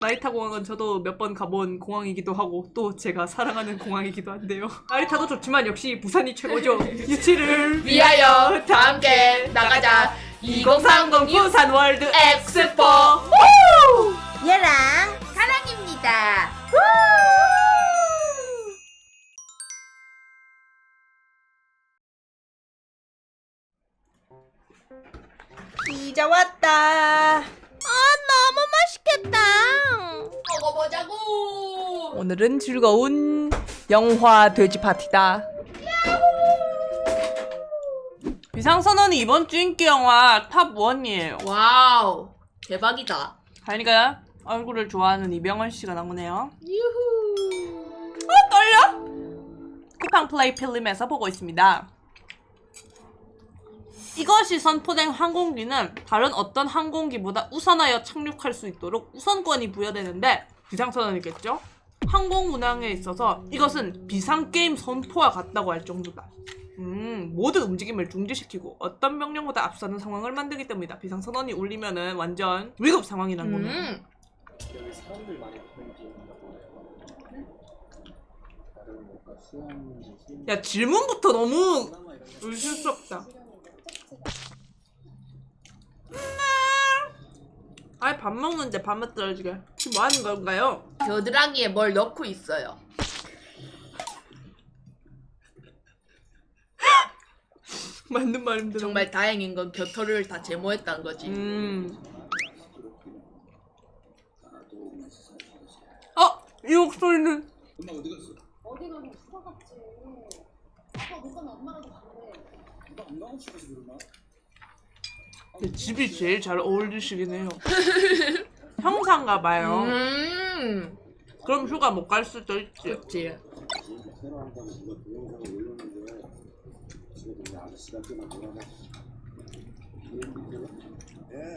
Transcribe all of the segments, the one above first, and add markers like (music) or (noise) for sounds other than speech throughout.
나리타 공항은 저도 몇 번 가본 공항이기도 하고 또 제가 사랑하는 공항이기도 한데요. (laughs) 나리타도 좋지만 역시 부산이 최고죠. 유치를 (laughs) 위하여 다 함께 나가자 2030 부산 월드 엑스포. 얘랑 사랑입니다. 피자 왔다. 맛있겠다. 먹어보자고. 오늘은 즐거운 영화 돼지 파티다. 비상선언이 이번 주 인기 영화 탑 1이에요. 와우 대박이다. 다니까 얼굴을 좋아하는 이병헌 씨가 나오네요. 유후. 어, 떨려? 쿠팡 플레이 필름에서 보고 있습니다. 이것이 선포된 항공기는 다른 어떤 항공기보다 우선하여 착륙할 수 있도록 우선권이 부여되는데 비상선언이겠죠? 항공 운항에 있어서 이것은 비상게임 선포와 같다고 할 정도다. 음, 모든 움직임을 중지시키고 어떤 명령보다 앞서는 상황을 만들기 때문이다. 비상선언이 울리면은 완전 위급 상황이라는 겁니다. 음. 여기 사람들 많이 수영 수영 야, 질문부터 너무 의심스럽다. 아예 밥 먹는데 밥맛 떨어지게. 지금 뭐 하는 건가요? 겨드랑이에 뭘 넣고 있어요. (laughs) 맞는 말인데. 정말 다행인 건 겨털을 다 제모했다는 거지. 음. 어, 이 목소리는 엄마 어디 갔어? 어디 가면 휴가 갔지. 아빠 못 가면 엄마라도 간 가고 싶어서 그러나? 내 집이 제일 잘 어울리시긴 해요. (laughs) 형사인가 봐요. 음. 그럼 휴가 못 갈 수도 있지. 그렇지. 새로 한다고 누가 동영상을 올렸는데 집에 동네 아저씨가 뜨나 뭐라고 예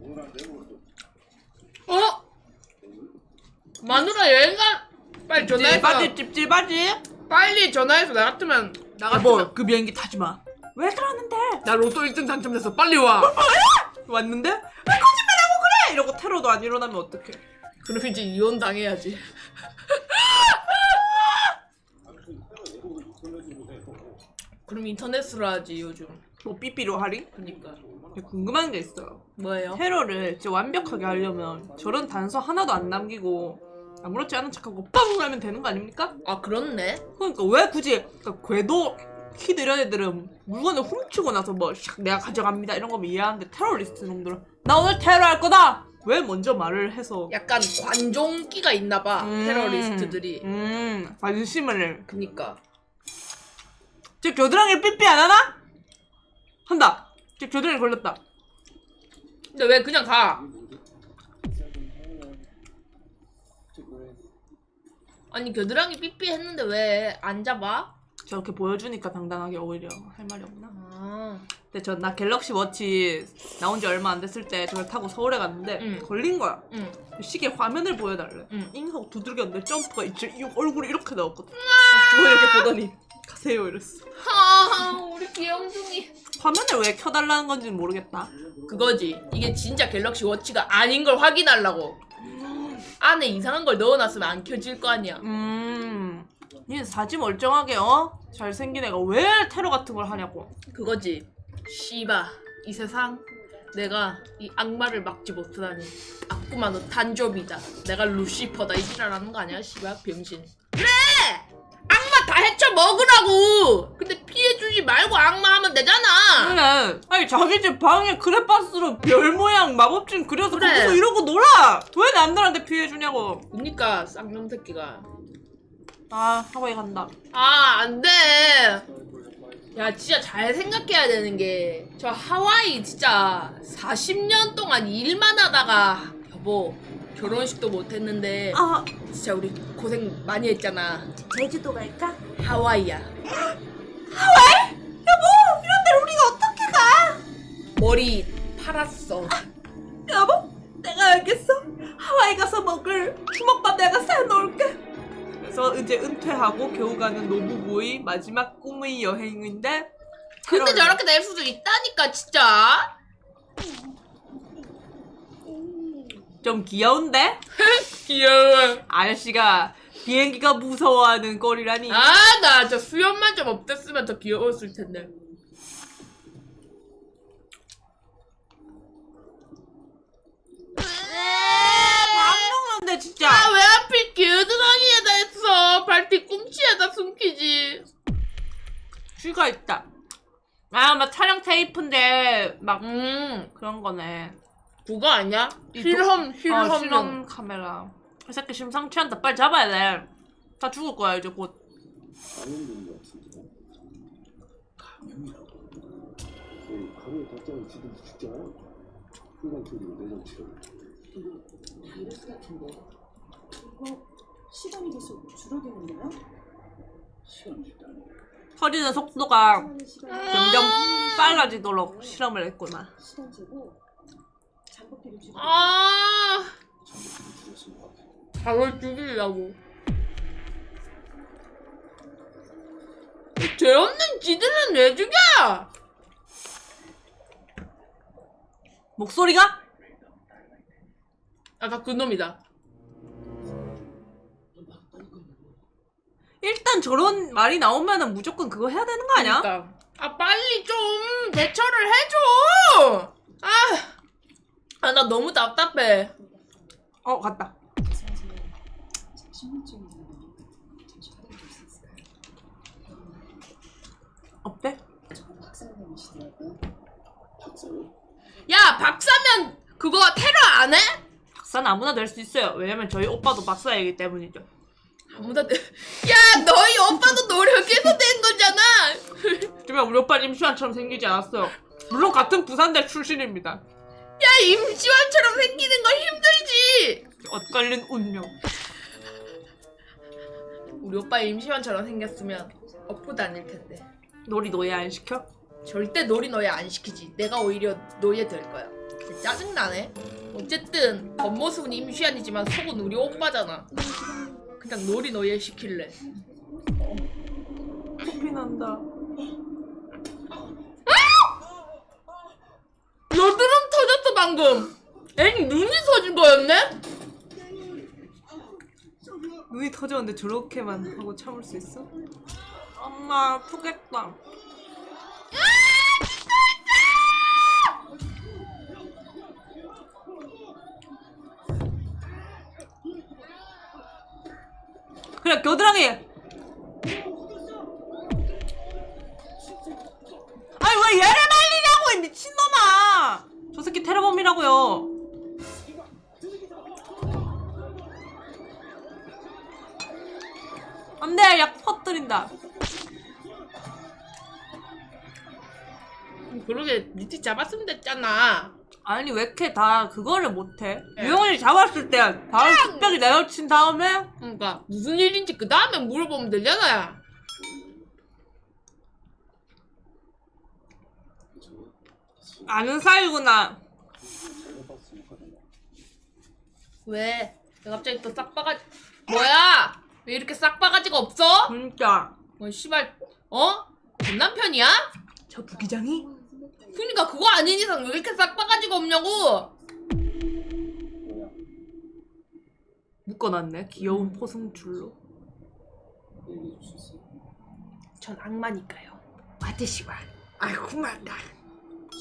오늘 안 되고 어? 마누라 여행 가? 빨리 전화해서 찝찝하지, 찝찝하지? 빨리 전화해서 나 같으면 나 같으면 여보, 그 비행기 타지 마. 왜 그러는데? 나 로또 1등 당첨돼서 빨리 와. 왔는데? 왜 거짓말하고 그래! 이러고 테러도 안 일어나면 어떡해. 그럼 이제 이혼 당해야지. 그럼 인터넷으로 하지 요즘. 뭐 삐삐로 하리? 그니까 궁금한 게 있어요. 뭐예요? 테러를 진짜 완벽하게 하려면 저런 단서 하나도 안 남기고 아무렇지 않은 척하고 뻥 하면 되는 거 아닙니까? 아 그렇네. 그러니까 왜 굳이 그러니까 궤도 키 느린 애들은 물건을 훔치고 나서 뭐 샥 내가 가져갑니다 이런 거면 이해하는데 테러리스트 놈들은 나 오늘 테러 할 거다! 왜 먼저 말을 해서 약간 관종기가 있나 봐 음, 테러리스트들이. 음 관심을 그니까 저 겨드랑이 삐삐 안 하나? 한다 저 겨드랑이 걸렸다 근데 왜 그냥 가? 아니 겨드랑이 삐삐 했는데 왜 안 잡아? 저렇게 보여주니까 당당하게 오히려 할 말이 없나? 아 근데 저나 갤럭시 워치 나온 지 얼마 안 됐을 때 저걸 타고 서울에 갔는데 응. 걸린 거야. 응. 시계 화면을 보여달래. 응. 잉 하고 두들겼는데 점프가 이제 이 얼굴이 이렇게 나왔거든. 그거 이렇게 보더니 가세요 이랬어. 아 우리 귀염둥이. 화면을 왜 켜달라는 건지는 모르겠다. 그거지. 이게 진짜 갤럭시 워치가 아닌 걸 확인하려고. 안에 이상한 걸 넣어놨으면 안 켜질 거 아니야. 음, 얘 사지 멀쩡하게 어 잘생긴 애가 왜 테러 같은 걸 하냐고. 그거지. 씨바 이 세상 내가 이 악마를 막지 못하다니. 아꾸마 너 단조비다. 내가 루시퍼다 이 지랄하는 거 아니야 씨바 병신. 그래! 악마 다 해쳐 먹으라고. 근데 피해주지 말고 악마 하면 되잖아. 그래. 아니 자기 집 방에 크레파스로 별 모양 마법진 그려서 그래. 거기서 이러고 놀아. 왜 남들한테 피해 주냐고. 그니까 쌍놈 새끼가. 아 하와이 간다. 아, 안 돼. 야, 진짜 잘 생각해야 되는 게, 저 하와이 진짜 40년 동안 일만 하다가, 여보, 결혼식도 못 했는데, 아 진짜 우리 고생 많이 했잖아. 제주도 갈까? 하와이야. 여보 이런데 우리가 어떻게 가? 머리 팔았어. 여보 내가 알겠어. 하와이 가서 먹을 주먹밥 내가 사놓을게. 그래서 이제 은퇴하고 겨우 가는 노부부의 마지막 꿈의 여행인데. 근데 테러를- 저렇게 될 수도 있다니까, 진짜. 좀 귀여운데? (laughs) 귀여워. 아저씨가 비행기가 무서워하는 꼴이라니. 아, 나 저 수염만 좀 없앴으면 더 귀여웠을 텐데. 방송인데 진짜. 아, 왜 하필 겨드랑이에다 했어? 발 뒤 꿈치에다 숨기지. 쥐가 있다. 아, 막 촬영 테이프인데 막 음, 그런 거네. 그거 아니야? 이 실험, 어, 실험. 실험 카메라. 이 새끼 심상치 않다. 빨리 잡아야 돼. 다 죽을 거야 이제 곧. 감염된 것 같은데. 감염이라고. 그 하루에 지들도 죽잖아요. 혈관 터지고 내장 치료. 바이러스 같은데 이거 시간이 계속 줄어드는데요? 시간 줄다니. 터지는 속도가 시간이 점점 빨라지도록 실험을 했구나. 시간 재고 잠복기를 줄여 아, 잠깐만 줄였을 것 같아. 바로 죽이려고. 죄 없는 지들은 왜 죽여? 목소리가? 아, 다 그놈이다. 일단 저런 말이 나오면은 무조건 그거 해야 되는 거 아니야? 그러니까. 아, 빨리 좀 대처를 해줘! 아, 아, 나 너무 답답해. 어, 갔다. 어때? 박사요? 야, 박사면 그거 테러 안 해? 박사는 아무나 될 수 있어요. 왜냐면 저희 오빠도 박사이기 때문이죠. 아무나 돼. 야, 너희 오빠도 노력해서 된 거잖아. (laughs) 하지만 우리 오빠는 임시완처럼 생기지 않았어요. 물론 같은 부산대 출신입니다. 야, 임시완처럼 생기는 건 힘들지. 엇갈린 운명. 우리 오빠 임시완처럼 생겼으면 업고 다닐 텐데. 놀이 노예 안 시켜? 절대 놀이 너희 안 시키지. 내가 오히려 노예 될 거야. 진짜 짜증나네. 어쨌든 겉모습은 임시완이지만 속은 우리 오빠잖아. 그냥 놀이 너희 시킬래. 코피 난다. 여드름 터졌어 방금. 애니 눈이 터진 거였네? 눈이 터졌는데 저렇게만 하고 참을 수 있어? 엄마 아프겠다. 겨드랑이. 아니 왜 얘를 말리냐고 이 미친놈아! 저 새끼 테러범이라고요. 안돼 약 퍼뜨린다. 그러게 니티 잡았으면 됐잖아. 아니 왜 이렇게 다 그거를 못해? 네. 유영이 잡았을 때 바로 특별히 내어친 다음에 그러니까 무슨 일인지 그 다음에 물어보면 되잖아. 아는 사이구나. 왜? 왜 갑자기 또 싹바가지 뭐야? 왜 이렇게 싹바가지가 없어? 진짜 뭐 씨발 어? 전 남편이야? 저 부기장이 그니까 그거 아닌 이상 왜 이렇게 싹바가지가 없냐고? 뭐야? 묶어놨네 귀여운 포승줄로. 얘기해 줄 수 있어요? 전 악마니까요. 아저씨와 아이고 맞다.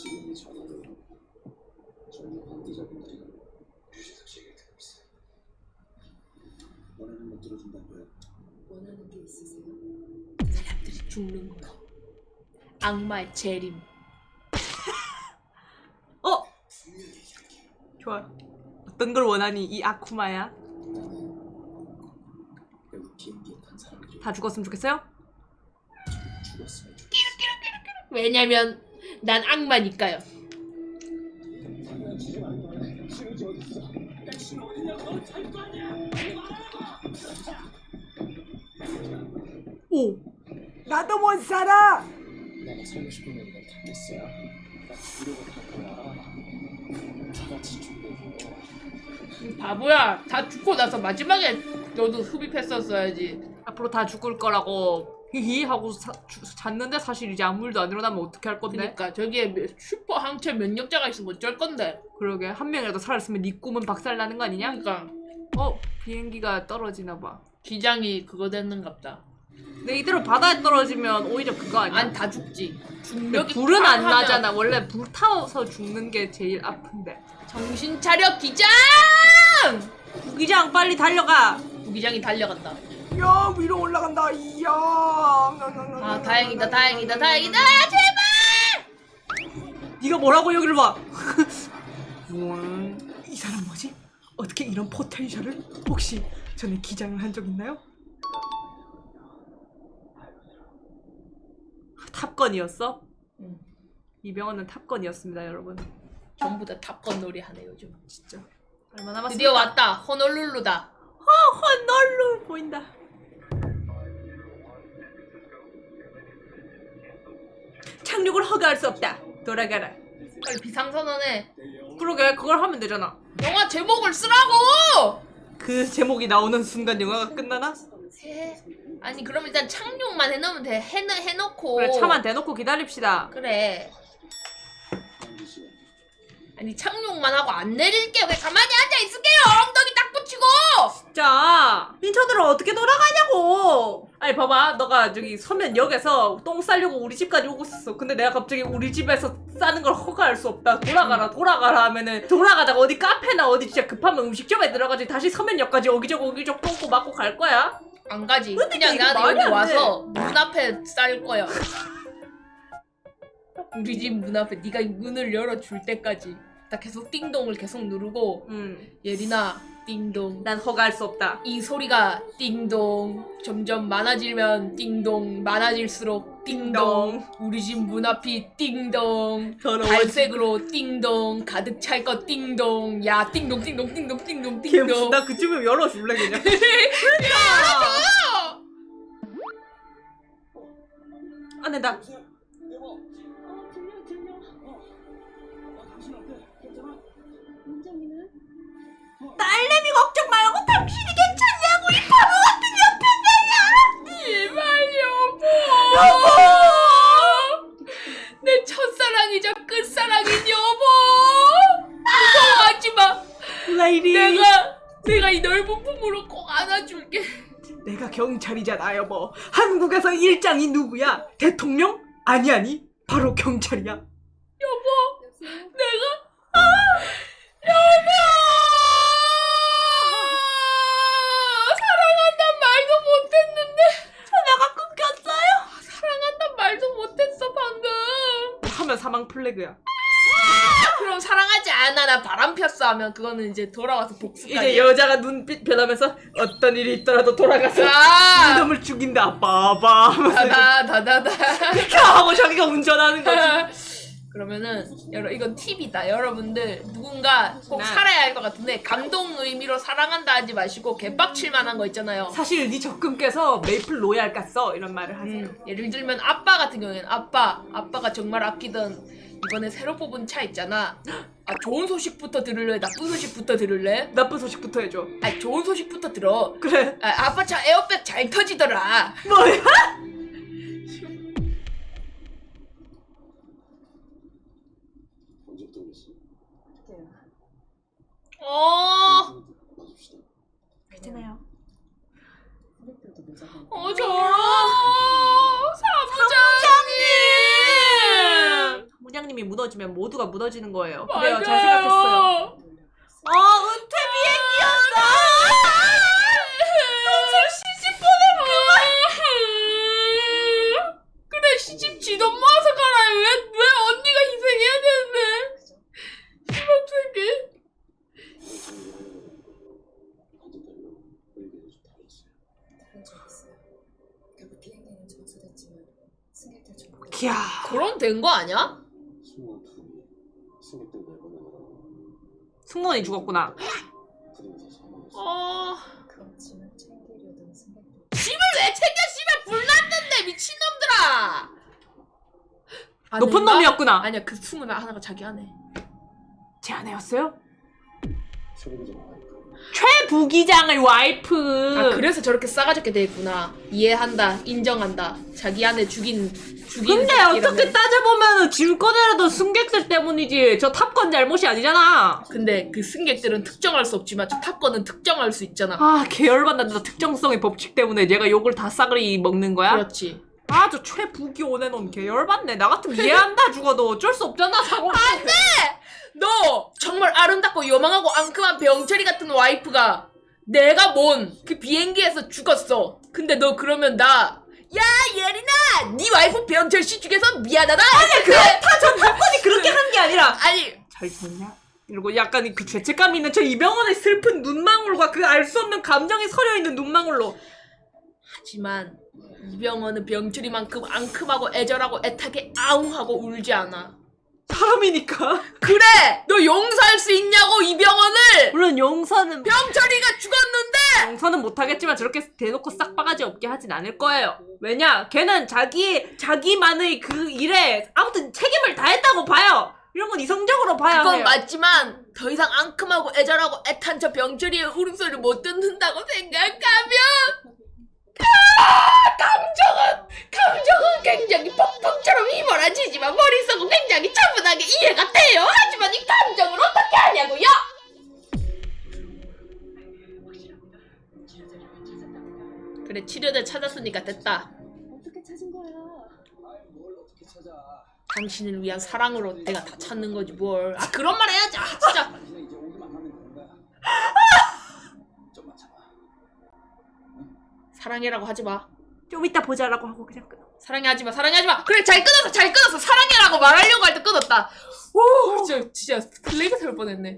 지금 이 전화로 젊은 관계자분들이 유재석 씨 얘기를 듣고 있어요. 원하는 거 들어준다고요? 원하는 게 있으세요? 사람들이 죽는 거. 악마의 재림. 어 좋아. 어떤 걸 원하니 이 아쿠마야? 여기 비행기에 탄 사람들이 다 죽었으면 좋겠어요? 죽었으면 좋겠어. 왜냐면 난 악마니까요. 오 나도 못 살아. 내가 살고 싶은 얘기가 담겼어요. 나 죽으려고 할 거야. 다 같이 죽으려고. 바보야. 다 죽고 나서 마지막에 너도 흡입했었어야지. 앞으로 다 죽을 거라고 히히 하고 사- 주- 잤는데 사실 이제 아무 일도 안 일어나면 어떻게 할 건데? 그러니까 저기에 몇- 슈퍼 항체 면역자가 있으면 어쩔 건데. 그러게 한 명이라도 살았으면 네 꿈은 박살 나는 거 아니냐? 그러니까 어 비행기가 떨어지나 봐. 기장이 그거 됐는갑다. 근데 이대로 바다에 떨어지면 오히려 그거 아니야? 안 다 죽지. 근데 중력이 불은 안팡 하면 나잖아. 원래 불 타서 죽는 게 제일 아픈데. 정신 차려 기장! 부기장 빨리 달려가. 부기장이 달려간다. 야 위로 올라간다. 이야. 아 다행이다 다행이다 다행이다 네가 뭐라고 여기를 봐. (laughs) 이 사람 뭐지? 어떻게 이런 포텐셜을? 혹시 전에 기장을 한 적 있나요? 탑건이었어? 응. 이병헌은 탑건이었습니다, 여러분. 전부 다 탑건 놀이 하네 요즘. 진짜. 얼마 남았습니까? 드디어 왔다. 호놀룰루다. 헐 보인다. 착륙을 허가할 수 없다. 돌아가라. 빨리 비상선언해. 그러게 그걸 하면 되잖아. 영화 제목을 쓰라고. 그 제목이 나오는 순간 영화가 끝나나? 세. 아니 그럼 일단 착륙만 해놓으면 돼. 해 해놓고. 그래 차만 대놓고 기다립시다. 그래. 아니 착륙만 하고 안 내릴게 왜 가만히 앉아 있을게요 엉덩이 딱 붙이고 진짜 인천으로 어떻게 돌아가냐고. 아니 봐봐 너가 저기 서면역에서 똥 싸려고 우리 집까지 오고 있었어. 근데 내가 갑자기 우리 집에서 싸는 걸 허가할 수 없다. 돌아가라 돌아가라 하면은 돌아가다가 어디 카페나 어디 진짜 급하면 음식점에 들어가지 다시 서면역까지 어기저기 어기저기 똥꼬 맞고 갈 거야? 안 가지 근데 그냥 이거 말이 여기 안. 와서 문 앞에 쌀 거야 (laughs) 우리 집 문 앞에 네가 문을 열어 줄 때까지 나 계속 띵동을 계속 누르고 음. 예린아 띵동. 난 허가할 수 없다. 이 소리가 띵동. 점점 많아지면 띵동. 많아질수록 띵동. 우리 집 문 앞이 띵동. 더러워. 갈색으로 띵동. 가득 찰 것 띵동. 야 띵동 띵동 띵동 띵동 걔 띵동. 나 그쯤에 열어줄래 그냥. 안에 (laughs) 나 딸내미 걱정 말고 당신이 괜찮냐고 이 바보 같은 제발 여보 내 첫사랑이자 끝사랑인 여보 무서워하지 마 옆에 라이리. 내가 내가 이 넓은 품으로 꼭 안아줄게 내가 경찰이잖아 여보. 한국에서 일장이 누구야? 대통령? 아니 아니 바로 경찰이야. 여보? 내가 아 여보 사랑한단 말도 못했는데 전화가 끊겼어요. 사랑한단 말도 못했어 방금 하면 플래그야. 그럼 사랑하지 않아 나 바람 폈어 하면 그거는 이제 돌아와서 복수까지 이제 여자가 눈빛 변하면서 어떤 일이 있더라도 돌아가서 아 이놈을 죽인다 빠바 하면서 다다 다다다 이렇게 하고 자기가 운전하는 거지. (laughs) 그러면은 여러 이건 팁이다 여러분들 누군가 꼭 네. 살아야 할 것 같은데 감동 의미로 사랑한다 하지 마시고 개빡칠 만한 거 있잖아요 사실 네 적금께서 메이플 로얄 깠어 이런 말을 하세요. 음, 예를 들면 아빠 같은 경우에는 아빠 아빠가 정말 아끼던 이번에 새로 뽑은 차 있잖아 아 좋은 소식부터 들을래 나쁜 소식부터 들을래 나쁜 소식부터 해줘. 아 좋은 소식부터 들어 그래. 아, 아빠 차 에어백 잘 터지더라 뭐야? 무너지면 모두가 무너지는 거예요. 그래요. 맞아요. 잘 생각했어요. 어, 은퇴 비행기였어. 동생 시집 보내 그래 시집 지돈 모아서 가라 왜, 왜 언니가 희생해야 되는데 그죠? 희망세계 반대대로 의견이 좀 다르지 다른 적 있어요 결국 비행기는 전수됐지만 승객들 전부 다 이야. 그럼 된 거 아니야? 승무원이 죽었구나. 사망했어 어... 그렇지만 챙기려던 승객들 집을 왜 챙겨 씨발 불났는데 미친놈들아 높은 아닌가? 놈이었구나. 아니야 그 숨은 하나가 자기 안에 제 아내였어요? 새벽에 좀 나니까 최부기장의 와이프. 아 그래서 저렇게 싸가지게 돼 있구나. 이해한다. 인정한다. 자기 안에 죽인 죽인. 근데 새끼라면. 어떻게 따져보면 짐 꺼내려던 승객들 때문이지. 저 탑건 잘못이 아니잖아. 근데 그 승객들은 특정할 수 없지만 저 탑건은 특정할 수 있잖아. 아, 계열받는다. 특정성의 법칙 때문에 얘가 욕을 다 싸그리 먹는 거야? 그렇지. 아, 저 최부기 오네놈 계열받네. 나 같으면 이해한다 죽어도 어쩔 수 없잖아, 상호. 안 돼! 너 정말 아름답고 요망하고 앙큼한 병철이 같은 와이프가 내가 뭔 그 비행기에서 죽었어. 근데 너 그러면 나. 야 예린아, 네 와이프 병철 씨 죽여서 미안하다. 아니 그래. 전 탑건이 그렇게 한 게 아니라. 아니 잘 지냈냐? 이러고 약간 그 죄책감 있는 저 이병헌의 슬픈 눈망울과 그 알 수 없는 감정이 서려 있는 눈망울로 하지만 이병헌은 병철이만큼 앙큼하고 애절하고 애타게 아웅하고 울지 않아. 사람이니까. 그래, 너 용서할 수 있냐고 이병헌을. 물론 용서는 병철이가 죽었는데. 용서는 못하겠지만 저렇게 대놓고 싹바가지 없게 하진 않을 거예요. 왜냐? 걔는 자기 자기만의 그 일에 아무튼 책임을 다했다고 봐요. 이런 건 이성적으로 봐야 그건 해요. 맞지만 더 이상 앙큼하고 애절하고 애탄 저 병철이의 울음소리를 못 듣는다고 생각하면 아, 감정은 감정은 굉장히 폭풍처럼 휘몰아치지만 머릿속은 굉장히 차분하게 이해가 돼요. 하지만 이 감정을 어떻게 하냐고요? 그래 치료제 찾았으니까 됐다. 어떻게 찾은 거야? 아이 뭘 어떻게 찾아 당신을 위한 사랑으로 내가 다 찾는 거지 뭘. 아 그런 말 해야지. 아 진짜. (laughs) 사랑해라고 하지 마. 좀 이따 보자라고 하고 그냥 끊어. 사랑해 하지 마. 사랑해 하지 마. 그래 잘 끊었어. 잘 끊었어. 사랑해라고 말하려고 할 때 끊었다. 오 진짜 진짜 플레이가 될 뻔했네.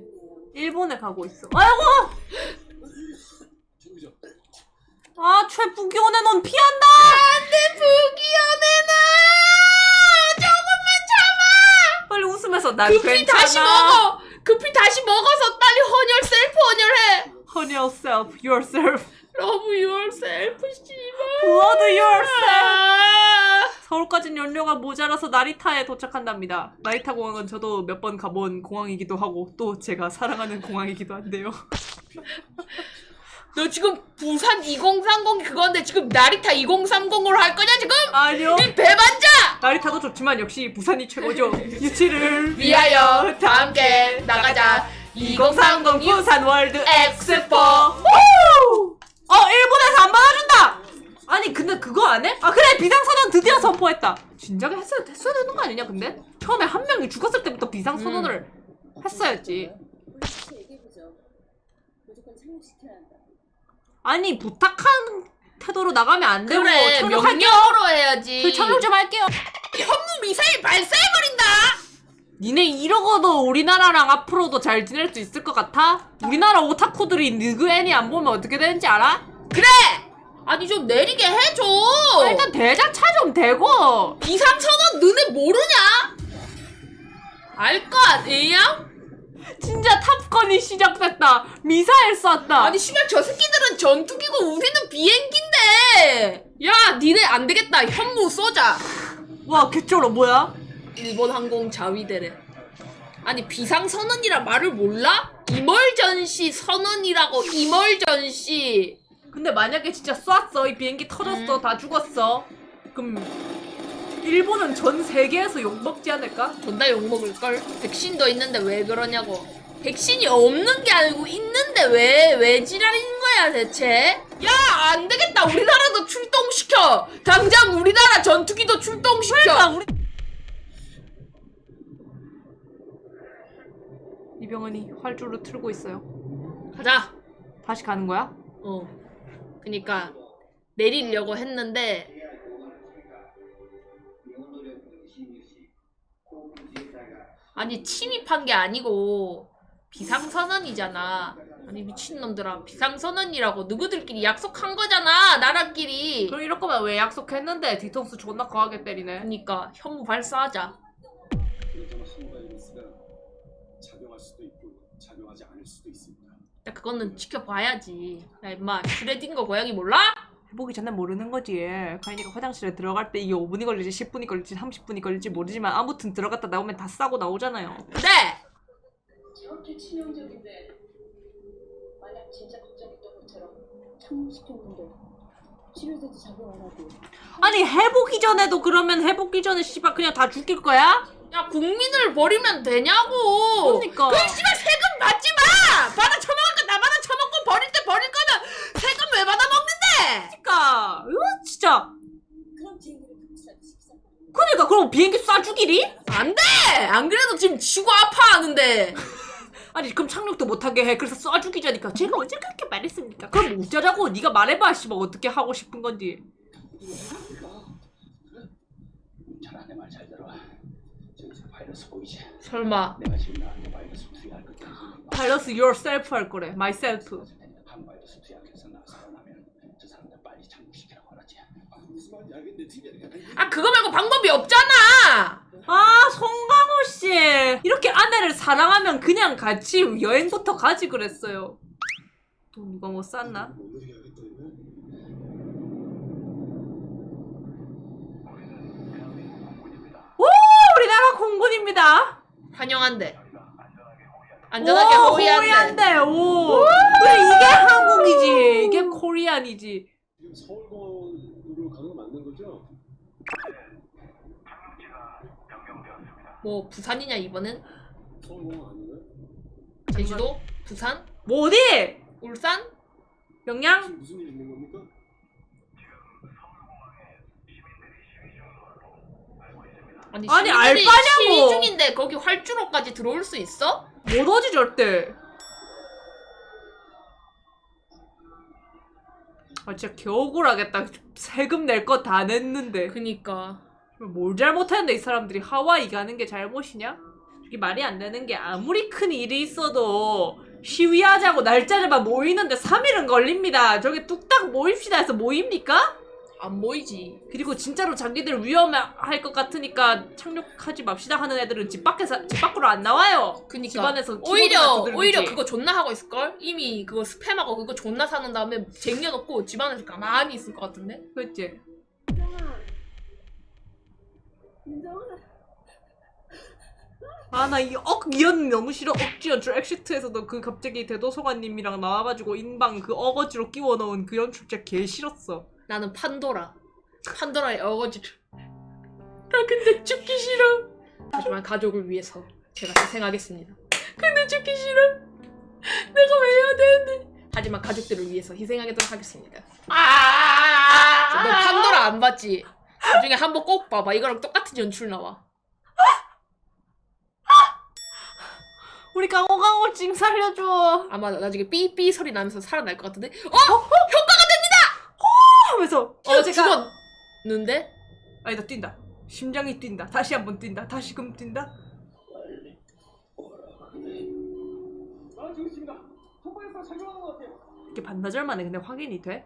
일본에 가고 있어. 아이고! 아, 최부기 오네 넌 피한다! 안돼 부기연애나 조금만 참아. 빨리 웃으면서 난 급히 괜찮아. 다시 먹어. 급히 다시 먹어서 빨리 헌혈 셀프 헌혈해. Honey yourself, yourself. Love yourself 씨발. Blood yourself. 아. 서울까진 연료가 모자라서 나리타에 도착한답니다. 나리타 공항은 저도 몇 번 가본 공항이기도 하고 또 제가 사랑하는 공항이기도 한데요. (laughs) 너 지금 부산 2030 그건데 지금 나리타 2030으로 할 거냐 지금? 아니요. 이 배반자! 나리타도 좋지만 역시 부산이 최고죠. 유치를 위하여 다 함께 나가자 2030 부산 월드 엑스포 후! 어 일본에서 안 받아준다. 아니 근데 그거 안 해? 아 그래 비상선언 드디어 선포했다. 진작에 했어야 했어야 되는 거 아니냐 근데? 처음에 한 명이 죽었을 때부터 비상선언을 했어야지. 다시 얘기해보죠. 무조건 착륙시켜야 한다. 아니 부탁한 태도로 나가면 안 되고 그래. 명령으로 해야지 그 착륙 좀 할게요. 현무 미사일 발사해버린다 니네 이러고도 우리나라랑 앞으로도 잘 지낼 수 있을 것 같아? 우리나라 오타쿠들이 느그 애니 안 보면 어떻게 되는지 알아? 그래 아니 좀 내리게 해줘 아, 일단 대자차 좀 대고 비상선언 너네 모르냐? 알 거 아니야? 진짜 탑건이 시작됐다. 미사일 쐈다. 아니 씨발 저 새끼들은 전투기고 우리는 비행기인데 야 니네 안 되겠다 현무 쏘자 와 개쩔어 뭐야? 일본 항공 자위대래. 아니 비상 선언이라 말을 몰라? 이멀전시 선언이라고 이멀전시. 근데 만약에 진짜 쐈어 이 비행기 터졌어 음. 다 죽었어 그럼 일본은 전 세계에서 욕먹지 않을까? 존나 욕 먹을 걸? 백신도 있는데 왜 그러냐고. 백신이 없는 게 아니고 있는데 왜 왜 지랄인 거야 대체? 야 안 되겠다. 우리나라도 출동시켜. 당장 우리나라 전투기도 출동시켜. 그러니까 우리 이병헌이 활주로 틀고 있어요. 가자 다시 가는 거야? 어 그니까 내리려고 했는데 아니 침입한 게 아니고 비상선언이잖아 아니 미친놈들아 비상선언이라고 누구들끼리 약속한 거잖아 나라끼리 그럼 이럴 거면 왜 약속했는데 뒤통수 존나 거하게 때리네. 그니까 현무 발사하자 작용할 수도 있고 작용하지 않을 수도 있습니다 야 그거는 지켜봐야지 야 임마 슈레딩거 고양이 몰라? 해보기 전에 모르는 거지. 가인이가 화장실에 들어갈 때 이게 5분이 걸릴지 10분이 걸릴지 30분이 걸릴지 모르지만 아무튼 들어갔다 나오면 다 싸고 나오잖아요. 그래 저렇게 치명적인데 만약 진짜 걱정했던 것처럼 착륙시켰는데 치료제도 작용 안 하고 아니 해보기 전에도 그러면 해보기 전에 씨발 그냥 다 죽일 거야? 야 국민을 버리면 되냐고. 그러니까. 그 씨발 세금 받지 마. 받아 처먹을 거 나 받아 처먹고 버릴 때 버릴 거면 세금 왜 받아 먹는데? 그러니까 이거 진짜 비행기를 식사 그러니까 그럼 비행기 쏴 죽이리? 안 돼. 안 그래도 지금 지구 아파하는데. 아니 그럼 착륙도 못하게 해 그래서 쏴 죽이자니까 제가 언제 그렇게 말했습니까? 그럼 뭐 어쩌자고 네가 말해봐 씨발 어떻게 하고 싶은 건지 잘안 해말잘 들어. 저기서 바이러스 보이지? 설마 내가 지금 나한테 바이러스 투여할 거다. 바이러스 yourself 할 거래 myself 한 바이러스 투약해서 나 살아나면 저 사람들 빨리 착륙시키라고 하라지. 아, 무슨 말인지 알겠는데 팀이 아 그거 말고 방법이 없잖아. 아 송강호 씨. 이렇게 아내를 사랑하면 그냥 같이 여행부터 가지 그랬어요. 돈 누가 못 하겠다 이거. 오 우리나라 공군입니다. 환영한대. 안전하게 오, 호위한대. 호위한대 오. 그래 이게 한국이지? 이게 코리안이지? 지금 서울공항으로 가는 거 맞는 거죠? 뭐 부산이냐 이번엔? 제주도? 부산? 뭐 어디? 울산? 영양? 무슨 일 있는 겁니까? 아니, 아니, 시민들이 알바냐고! 시위 중인데 거기 활주로까지 들어올 수 있어? 못 오지 절대 아 진짜 겨우굴하겠다 세금 낼 거 다 냈는데 그니까 뭘 잘못했는데 이 사람들이 하와이 가는 게 잘못이냐? 이게 말이 안 되는 게 아무리 큰 일이 있어도 시위하자고 날짜를만 모이는데 3일은 걸립니다. 저기 뚝딱 모입시다 해서 모입니까? 안 보이지. 그리고 진짜로 자기들 위험할 것 같으니까 착륙하지 맙시다 하는 애들은 집 밖에서 집 밖으로 안 나와요. 그니까 집안에서 오히려 두들기지. 오히려 그거 존나 하고 있을 걸. 이미 그거 스팸하고 그거 존나 사는 다음에 쟁여놓고 집안에서 가만히 있을 것 같은데. 그렇지. 아 나 이 억이언 너무 싫어 억지연 줄 엑시트에서도 그 갑자기 대도서관님이랑 나와가지고 인방 그 어거지로 끼워 넣은 그 연출 진짜 개 싫었어. 나는 판도라. 판도라의 어거지를. 나 근데 죽기 싫어. 하지만 가족을 위해서 제가 희생하겠습니다. 근데 죽기 싫어. 내가 왜 해야 되는데? 하지만 가족들을 위해서 희생하도록 하겠습니다. 아! 너 판도라 안 봤지? 나중에 한 번 꼭 봐봐. 이거랑 똑같은 연출 나와. 우리 강호 강호 찡 살려줘. 아마 나중에 삐삐 소리 나면서 살아날 것 같은데? 어? 하면서 어, 제가 죽었는데? 아니다 뛴다. 심장이 뛴다. 다시 한번 뛴다. 다시금 뛴다. 빨리 오라 그래. 아. 통과해서 것 같아요. 이게 반나절 만에 근데 확인이 돼?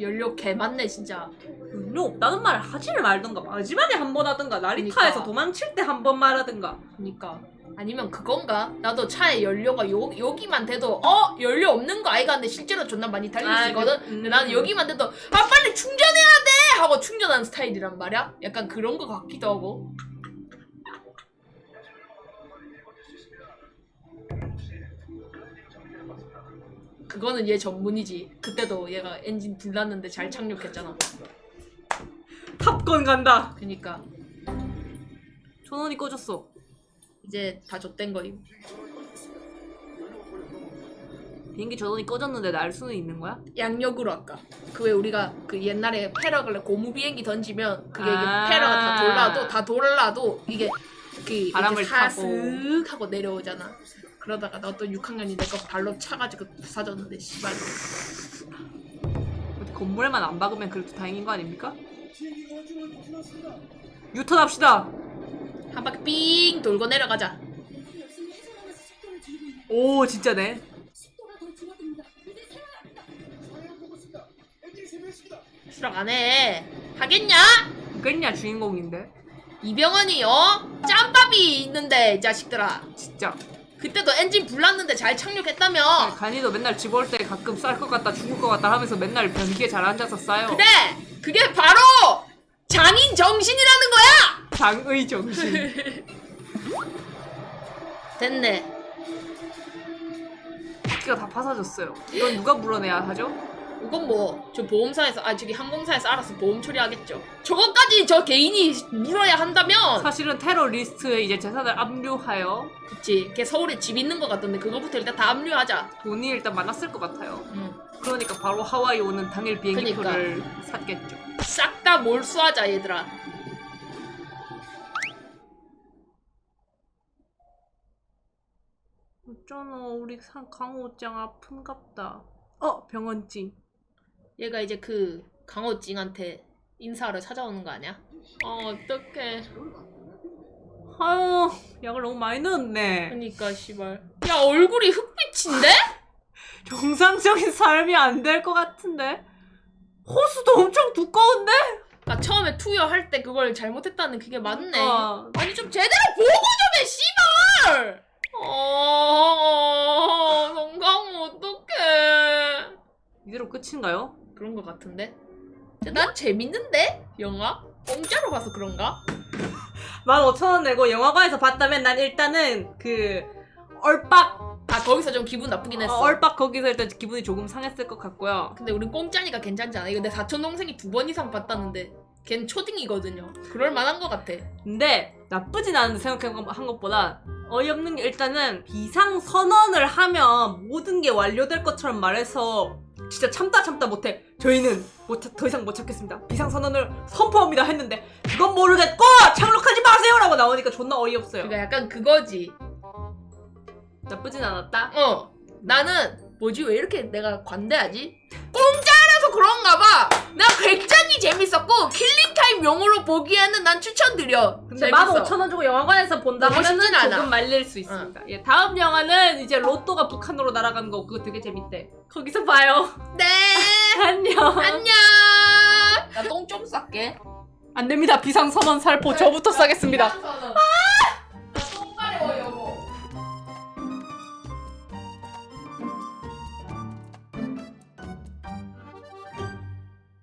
연료 개 많네 진짜. 연료 없다는 말을 하지를 말든가 마지막에 한 번 하든가 나리타에서 그러니까. 도망칠 때 한 번 말하든가 그니까 아니면 그건가? 나도 차에 연료가 요, 여기만 돼도 어? 연료 없는 거 아이가 근데 실제로 존나 많이 달릴 수 아, 있거든? 그- 근데 음. 나는 여기만 돼도 아 빨리 충전해야 돼! 하고 충전하는 스타일이란 말이야? 약간 그런 거 같기도 하고 그거는 얘 전문이지 그때도 얘가 엔진 불났는데 잘 착륙했잖아 탑건 간다. 그니까 전원이 꺼졌어. 이제 다 좆된 거임 비행기 전원이 꺼졌는데 날 수는 있는 거야? 양력으로 아까 그 왜 우리가 그 옛날에 패러글래 고무 비행기 던지면 그게 아. 이게 패러가 다 돌라도 다 돌라도 이게 그 바람을 타고. 하고 내려오잖아. 그러다가 나 또 6학년이 내 거 발로 차가지고 부사졌는데 씨발 어디 건물에만 안 박으면 그래도 다행인 거 아닙니까? 유턴합시다. 한 바퀴 삥 돌고 내려가자. 오 진짜네. 수락 안 해. 하겠냐? 그겠냐 주인공인데. 이병헌이 어? 짬밥이 있는데 이 자식들아. 진짜. 그때도 엔진 불났는데 잘 착륙했다며. 간이도 맨날 집 올 때 가끔 쌀 것 같다 죽을 것 같다 하면서 맨날 변기에 잘 앉아서 싸요. 그래! 그게 바로 장인 정신이라는 거야! 장의 정신. (laughs) 됐네. 바퀴가 다 파사졌어요. 이건 누가 물어내야 하죠? 이건 뭐 저 보험사에서 아 저기 항공사에서 알아서 보험 처리하겠죠. 저것까지 저 개인이 물어야 한다면 사실은 테러리스트의 이제 재산을 압류하여 그치. 걔 서울에 집 있는 것 같던데 그거부터 일단 다 압류하자. 돈이 일단 많았을 것 같아요. 응. 그러니까 바로 하와이 오는 당일 비행기표를. 샀겠죠. 싹 다 몰수하자 얘들아. 어쩌노 우리 상 강호짱 아픈갑다. 어 병원증. 얘가 이제 그 강호찡한테 인사하러 찾아오는 거 아니야? 어 어떡해. 아유 약을 너무 많이 넣었네. 그니까 씨발. 야 얼굴이 흑빛인데? 정상적인 삶이 안 될 것 같은데. 호수도 엄청 두꺼운데? 아 처음에 투여할 때 그걸 잘못했다는 그게 맞네. 어. 아니 좀 제대로 보고 좀 해, 씨발! 어, 건강 어떡해. 이대로 끝인가요? 그런 거 같은데? 근데 난 재밌는데? 영화? 공짜로 봐서 그런가? (laughs) 15,000원 내고 영화관에서 봤다면 난 일단은 그 얼빡 아 거기서 좀 기분 나쁘긴 했어. 어, 얼빡 거기서 일단 기분이 조금 상했을 것 같고요. 근데 우린 공짜니까 괜찮지 않아? 이거 내 사촌 동생이 두 번 이상 봤다는데 걘 초딩이거든요. 그럴 만한 것 같아. 근데 나쁘진 않은데 생각한 것보다 어이없는 게 일단은 비상 선언을 하면 모든 게 완료될 것처럼 말해서 진짜 참다 참다 못해. 저희는 못, 참- 더 이상 못 참겠습니다. 비상 선언을 선포합니다 했는데 그건 모르겠고 착륙하지 마세요 라고 나오니까 존나 어이없어요. 그러니까 약간 그거지. 나쁘진 않았다? 어. 나는 뭐지? 왜 이렇게 내가 관대하지? 공짜라서 그런가 봐. 나 굉장히 재밌었고 킬링 타임 용으로 보기에는 난 추천드려. 근데 재밌어. 15,000원 주고 영화관에서 본다 너무 하면은 쉽진 않아. 조금 말릴 수 있습니다 예, 다음 영화는 이제 로또가 북한으로 날아가는 거 그거 되게 재밌대 거기서 봐요 네. (laughs) 안녕 안녕. 나 똥 좀 쌀게. 안 됩니다. 비상선언 살포 저부터 싸겠습니다. 아